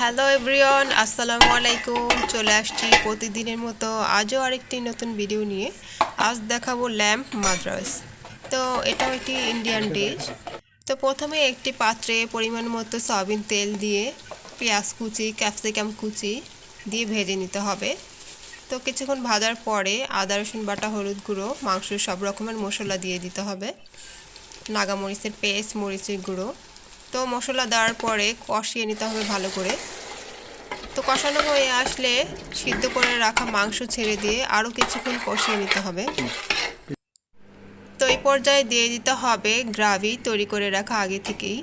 Hello everyone আসসালামু আলাইকুম চলে আসছি প্রতিদিনের মতো আজও আরেকটি নতুন ভিডিও নিয়ে। আজ দেখাবো ল্যাম্প মাদ্রাস তো এটাও একটি ইন্ডিয়ান ডিশ তো প্রথমে একটি পাত্রে পরিমাণ মতো সয়াবিন তেল দিয়ে পেঁয়াজ কুচি ক্যাপসিকাম কুচি দিয়ে ভেজে নিতে হবে। তো কিছুক্ষণ ভাজার পরে আদা, রসুন বাটা, হলুদ গুঁড়ো মাংস সব রকমের মশলা দিয়ে দিতে হবে। নাগামরিচের পেস্ট, মরিচের গুঁড়ো তো মশলা দেওয়ার পরে কষিয়ে নিতে হবে ভালো করে। তো কষানো হয়ে আসলে সিদ্ধ করে রাখা মাংস ছেড়ে দিয়ে আরও কিছুক্ষণ কষিয়ে নিতে হবে। তো এই পর্যায়ে দিয়ে দিতে হবে গ্রাভি তৈরি করে রাখা আগে থেকেই।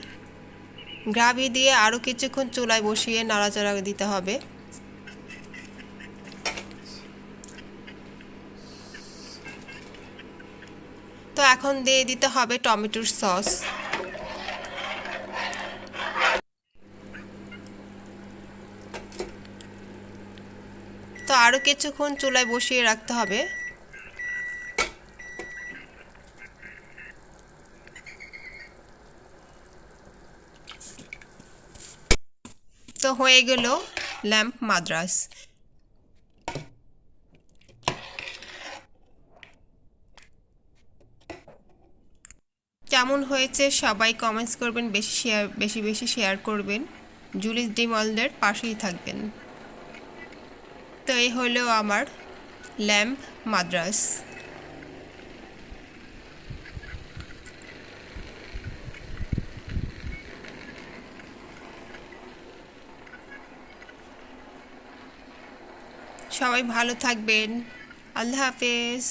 গ্রাভি দিয়ে আরও কিছুক্ষণ চুলায় বসিয়ে নাড়াচাড়া দিতে হবে। তো এখন দিয়ে দিতে হবে টমেটোর সস। তো আরও কিছুক্ষণ চুলায় বসিয়ে রাখতে হবে। তো হয়ে গেল ল্যাম্প মাদ্রাস। কেমন হয়েছে সবাই কমেন্টস করবেন, বেশি শেয়ার বেশি বেশি শেয়ার করবেন। জুলিস ডিমলদের পাশেই থাকবেন। তো এই হলো আমার ল্যাম্প মাদ্রাস। সবাই ভালো থাকবেন। আল্লাহ হাফেজ।